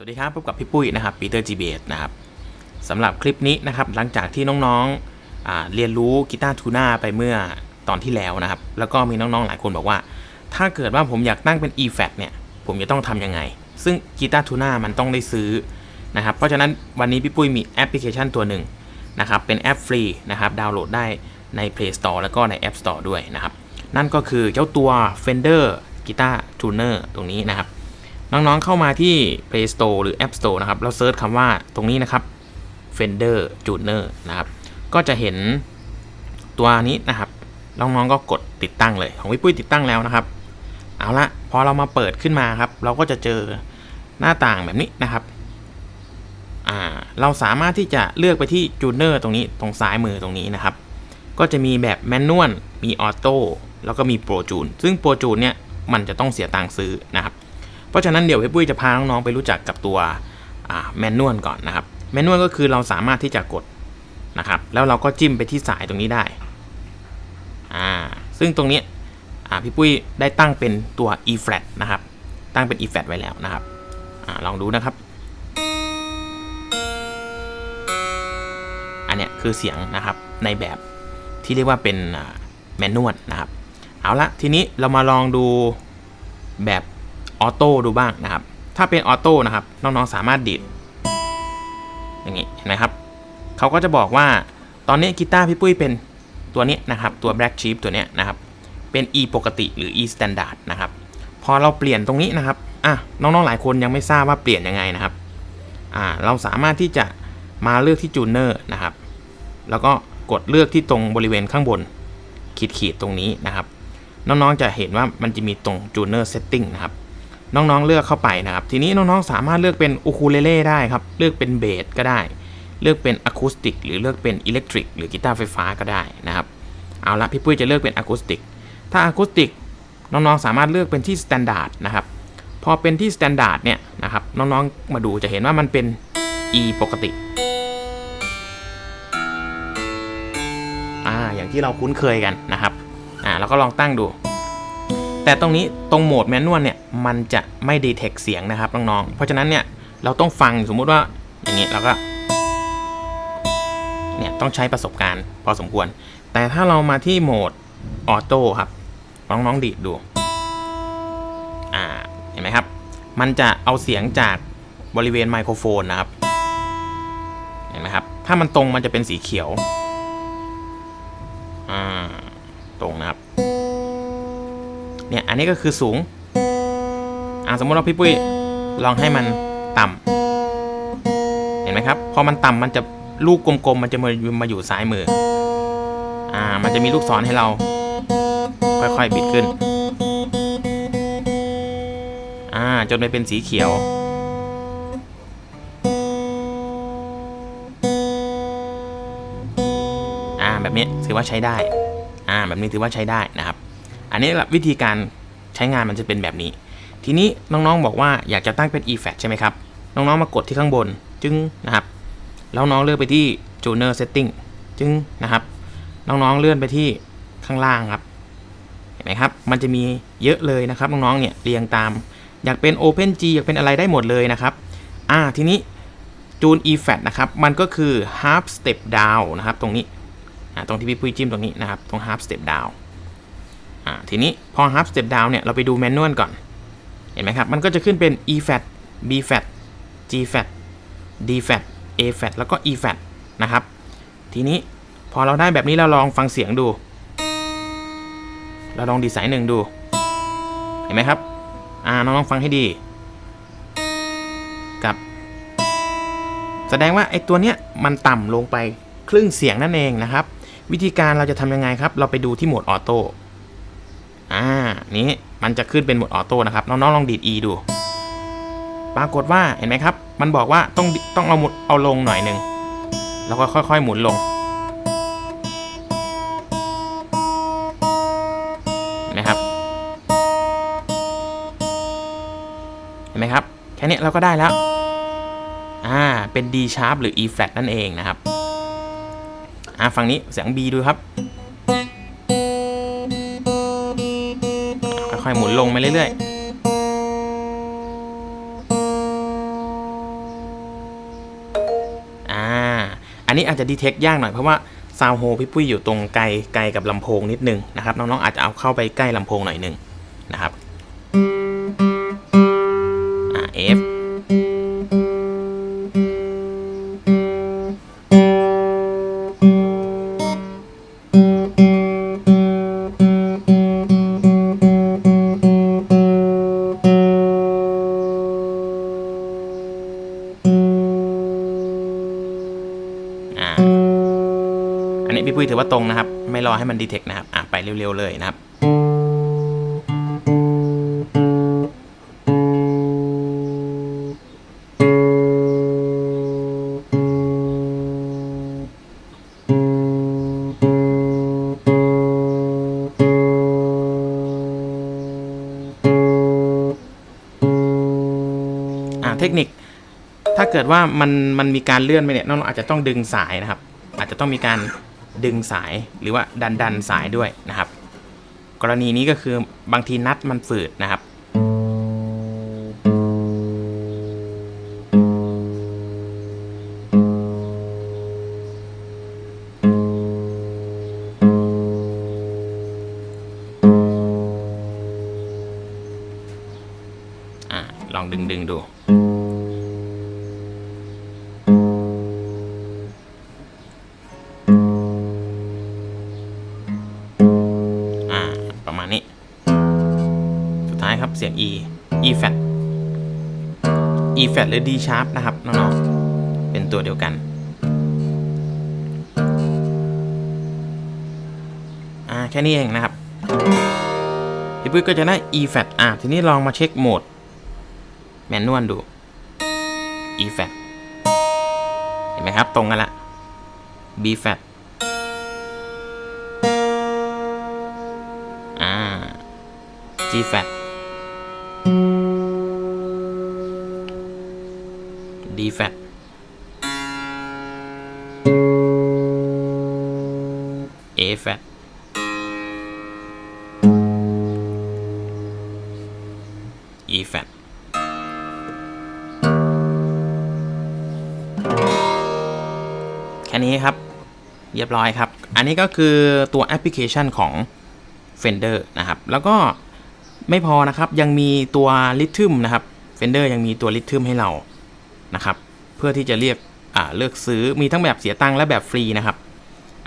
สวัสดีครับพบกับพี่ปุ้ยนะครับปีเตอร์จีเบสนะครับสำหรับคลิปนี้นะครับหลังจากที่น้องๆเรียนรู้กีตาร์ทูน่าไปเมื่อตอนที่แล้วนะครับ แล้วก็มีน้องๆหลายคนบอกว่า ถ้าเกิดว่าผมอยากตั้งเป็น e-fat เนี่ย ผมจะต้องทำยังไง ซึ่งกีตาร์ทูน่ามันต้องได้ซื้อนะครับ เพราะฉะนั้นวันนี้พี่ปุ้ยมีแอปพลิเคชันตัวหนึ่งนะครับเป็นแอปฟรีนะครับดาวน์โหลดได้ใน Play Store แล้วก็ใน App Store ด้วยนะครับ นั่นก็คือเจ้าตัว Fender Guitar Tuner ตรงนี้นะครับ น้องๆเข้ามาที่ Play Store หรือ App Store นะครับแล้วเซิร์ชคำว่าตรงนี้นะครับ Fender Tuner นะครับ ก็จะเห็นตัวนี้นะครับน้องๆก็กดติดตั้งเลย ของพี่ปุ้ยติดตั้งแล้วนะครับ เอาละพอเรามาเปิดขึ้นมาครับ เราก็จะเจอหน้าต่างแบบนี้นะครับเราสามารถที่จะเลือกไปที่จูเนอร์ตรงนี้ตรงซ้ายมือตรงนี้นะครับ ก็จะมีแบบแมนนวลมีออโต้แล้วก็มีโปรจูนซึ่งโปรจูนเนี่ยมันจะต้องเสียตังค์ซื้อนะครับ เพราะฉะนั้นเดี๋ยวพี่ปุ้ยจะพาน้องๆไปรู้จักกับตัวแมนนวลก่อนนะครับแมนนวลก็คือเราสามารถที่จะกดนะครับแล้วเราก็จิ้มไปที่สายตรงนี้ได้อ่าซึ่งตรงนี้อ่าพี่ปุ้ยได้ตั้งเป็นตัว e flat นะครับ ตั้งเป็น e flat ไว้แล้วนะครับอ่าลองดูนะครับ อันเนี้ยคือเสียงนะครับในแบบที่เรียกว่าเป็นแมนนวลนะครับ เอาละทีนี้เรามาลองดูแบบ ออโต้ดูบ้างนะครับ ถ้าเป็นออโต้นะครับน้องๆสามารถดีดอย่างนี้เห็นไหมครับเขาก็จะบอกว่าตอนนี้กีตาร์พี่ปุ้ยเป็นตัวนี้นะครับ ตัว Black Sheep ตัวนี้นะครับ เป็น E ปกติหรือ E standard นะครับ พอเราเปลี่ยนตรงนี้นะครับอะน้องๆหลายคนยังไม่ทราบว่าเปลี่ยนยังไงนะครับอ่าเราสามารถที่จะมาเลือกที่จูเนอร์นะครับ แล้วก็กดเลือกที่ตรงบริเวณข้างบนขีดๆตรงนี้นะครับ น้องๆจะเห็นว่ามันจะมีตรงจูเนอร์เซตติ้งนะครับ น้องๆเลือกเข้าไปนะครับ ทีนี้น้องๆสามารถเลือกเป็นอูคูเลเล่ได้ครับ เลือกเป็นเบสก็ได้ เลือกเป็นอะคูสติกหรือเลือกเป็นอิเล็กทริกหรือกีตาร์ไฟฟ้าก็ได้นะครับ เอาละพี่ปุ้ยจะเลือกเป็นอะคูสติก ถ้าอะคูสติกน้องๆสามารถเลือกเป็นที่สแตนดาร์ดนะครับ พอเป็นที่สแตนดาร์ดเนี่ยนะครับน้องๆมาดูจะเห็นว่ามันเป็น E ปกติอ่าอย่างที่เราคุ้นเคยกันนะครับอ่าเราก็ลองตั้งดู แต่ตรงนี้ตรงโหมดแมนนวลเนี่ยมันจะไม่ดีเทคเสียงนะครับน้องๆ เพราะฉะนั้นเนี่ยเราต้องฟังสมมุติว่าอย่างนี้เราก็เนี่ยต้องใช้ประสบการณ์พอสมควร แต่ถ้าเรามาที่โหมดออโต้ครับน้องๆดีดดูอ่าเห็นไหมครับ มันจะเอาเสียงจากบริเวณไมโครโฟนนะครับเห็นไหมครับ ถ้ามันตรงมันจะเป็นสีเขียวอ่าตรงนะครับ เนี่ยอันนี้ก็คือสูงอ่าสมมติว่าพี่ปุ้ยลองให้มันต่ำเห็นไหมครับพอมันต่ำมันจะลูกกลมๆมันจะมามาอยู่ซ้ายมืออ่ามันจะมีลูกศรให้เรา ค่อยๆบิดขึ้นอ่าจนไปเป็นสีเขียวอ่าแบบนี้ถือว่าใช้ได้อ่าแบบนี้ถือว่าใช้ได้นะครับ อันนี้แหละวิธีการใช้งานมันจะเป็นแบบนี้ ทีนี้น้องๆบอกว่าอยากจะตั้งเป็น e-fat ใช่ไหมครับ น้องๆมากดที่ข้างบน จึงนะครับ แล้วน้องเลือกไปที่ tuner setting จึงนะครับ น้องๆเลื่อนไปที่ข้างล่างครับ เห็นไหมครับ มันจะมีเยอะเลยนะครับน้องๆเนี่ยเรียงตาม อยากเป็น Open G อยากเป็นอะไรได้หมดเลยนะครับ อ่าทีนี้จูน e-fat นะครับ มันก็คือ half step down นะครับ ตรงนี้ ตรงที่พี่ปุ้ยจิ้มตรงนี้นะครับ ตรง half step down อ่าทีนี้พอ half step down เนี่ยเราไปดูแมนนวลก่อน เห็นไหมครับ มันก็จะขึ้นเป็น e-fat b-fat g-fat d-fat a-fat แล้วก็ e-fat นะครับ ทีนี้พอเราได้แบบนี้เราลองฟังเสียงดู เราลองดีไซน์หนึ่งดู เห็นไหมครับอ่าน้องลองฟังให้ดี กับ แสดงว่าไอ้ตัวเนี้ยมันต่ำลงไปครึ่งเสียงนั่นเองนะครับ วิธีการเราจะทำยังไงครับ เราไปดูที่โหมดออโต้ อ่า นี้มันจะขึ้นเป็นโหมดออโต้นะครับ น้องๆลองดีด E ดู ปรากฏว่าเห็นไหมครับ มันบอกว่าต้องต้องเอาหมุดเอาลงหน่อยหนึ่งแล้วก็ค่อยๆ หมุนลงเห็นไหมครับ เห็นไหมครับ แค่นี้เราก็ได้แล้ว อ่า เป็น D sharp หรือ E flat นั่นเองนะครับ อ่าฝั่งนี้เสียง B ดูครับ อยๆหมุนลงไปเรื่อยๆอันนี้อาจจะดีเทคยากหน่อยเพราะว่าซาวโฮพี่ปุ้ยอยู่ตรงไกลไกลกับลำโพงนิดนึงนะครับน้องๆอาจจะเอาเข้าไปใกล้ลำโพงหน่อยหนึ่งนะครับ ถือว่าตรงนะครับ ไม่รอให้มันดีเทคนะครับอะไปเร็วๆเลยนะครับอ่าเทคนิคถ้าเกิดว่ามันมันมีการเลื่อนไปเนี่ยน้องๆอาจจะต้องดึงสายนะครับ อาจจะต้องมีการ ดึงสายหรือว่าดันดันสายด้วยนะครับ กรณีนี้ก็คือบางทีนัดมันฝืดนะครับอ่าลองดึงดึงดู ประมาณนี้ สุดท้ายครับเสียง E E flat E flat หรือ D sharp นะครับน้องๆเป็นตัวเดียวกันอ่าแค่นี้เองนะครับพี่ปุ้ยก็จะได้ E flat อ่าทีนี้ลองมาเช็คโหมด แมนนวลดู E flat เห็นไหมครับ ตรงกันละ B flat G flat D flat A flat E flat แค่นี้ครับ เรียบร้อยครับ อันนี้ก็คือตัวแอปพลิเคชันของ Fender นะครับ แล้วก็ ไม่พอนะครับยังมีตัว Rhythm นะครับ Fender ยังมีตัว Rhythm ให้เรานะครับ เพื่อที่จะเรียกเลือกซื้อมีทั้งแบบเสียตังค์และแบบฟรีนะครับ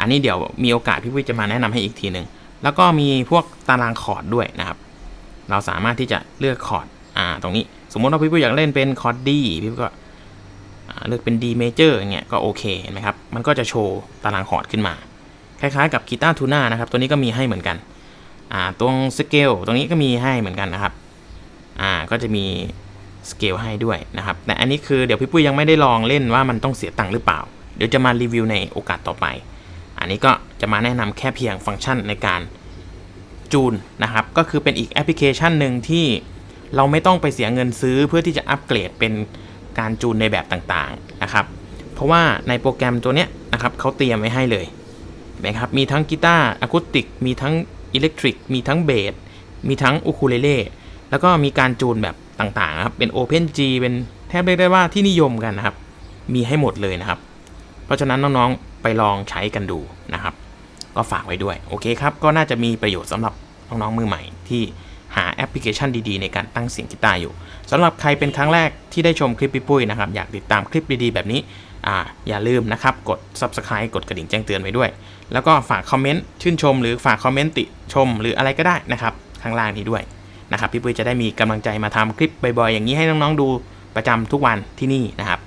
อันนี้เดี๋ยวมีโอกาสพี่ปุ้ยจะมาแนะนำให้อีกทีหนึ่งแล้วก็มีพวกตารางคอร์ดด้วยนะครับ เราสามารถที่จะเลือกคอร์ดอ่าตรงนี้ สมมติว่าพี่ปุ้ยอยากเล่นเป็นคอร์ด D พี่ปุ้ยก็เลือกเป็น D major อย่างเงี้ยก็โอเคเห็นไหมครับ มันก็จะโชว์ตารางคอร์ดขึ้นมา คล้ายๆกับกีตาร์ทูน่านะครับ ตัวนี้ก็มีให้เหมือนกัน อ่าตรงสเกลตรงนี้ก็มีให้เหมือนกันนะครับอ่าก็จะมีสเกลให้ด้วยนะครับ แต่อันนี้คือเดี๋ยวพี่ปุ้ยยังไม่ได้ลองเล่นว่ามันต้องเสียตังค์หรือเปล่า เดี๋ยวจะมารีวิวในโอกาสต่อไป อันนี้ก็จะมาแนะนำแค่เพียงฟังก์ชันในการจูนนะครับ ก็คือเป็นอีกแอปพลิเคชันหนึ่งที่เราไม่ต้องไปเสียเงินซื้อเพื่อที่จะอัปเกรดเป็นการจูนในแบบต่างๆนะครับ เพราะว่าในโปรแกรมตัวเนี้ยนะครับเขาเตรียมไว้ให้เลยนไหมครับ มีทั้งกีตาร์อะคูสติก มีทั้ง อิเล็กทริก มีทั้งเบส มีทั้งอูคูเลเล่ แล้วก็มีการจูนแบบต่างๆครับ เป็น Open G เป็นแทบเรียกได้ว่าที่นิยมกันนะครับ มีให้หมดเลยนะครับ เพราะฉะนั้นน้องๆไปลองใช้กันดูนะครับ ก็ฝากไว้ด้วย โอเคครับ ก็น่าจะมีประโยชน์สำหรับน้องๆมือใหม่ที่ หาแอปพลิเคชันดีๆ ในการตั้งเสียงกีตาร์อยู่สำหรับใครเป็นครั้งแรกที่ได้ชมคลิปพี่ปุ้ยนะครับ อยากติดตามคลิปดีๆ แบบนี้อ่าอย่าลืมนะครับ กด Subscribe กดกระดิ่งแจ้งเตือนไว้ด้วย แล้วก็ฝากคอมเมนต์ชื่นชม หรือฝากคอมเมนต์ติชม หรืออะไรก็ได้นะครับข้างล่างนี้ด้วยนะครับพี่ปุ้ยจะได้มีกำลังใจมาทำคลิปบ่อยๆ อย่างนี้ให้น้องๆดูประจำทุกวันที่นี่นะครับ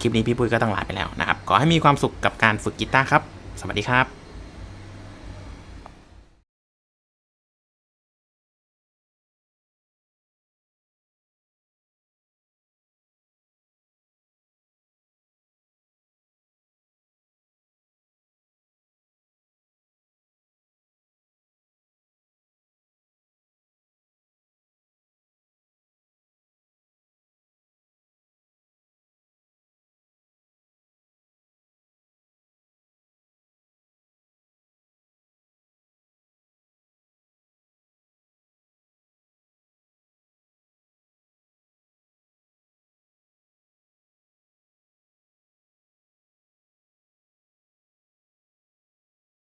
คลิปนี้พี่ปุ้ยก็ต้องลาไปแล้วนะครับขอให้มีความสุขกับการฝึกกีตาร์ครับ สวัสดีครับ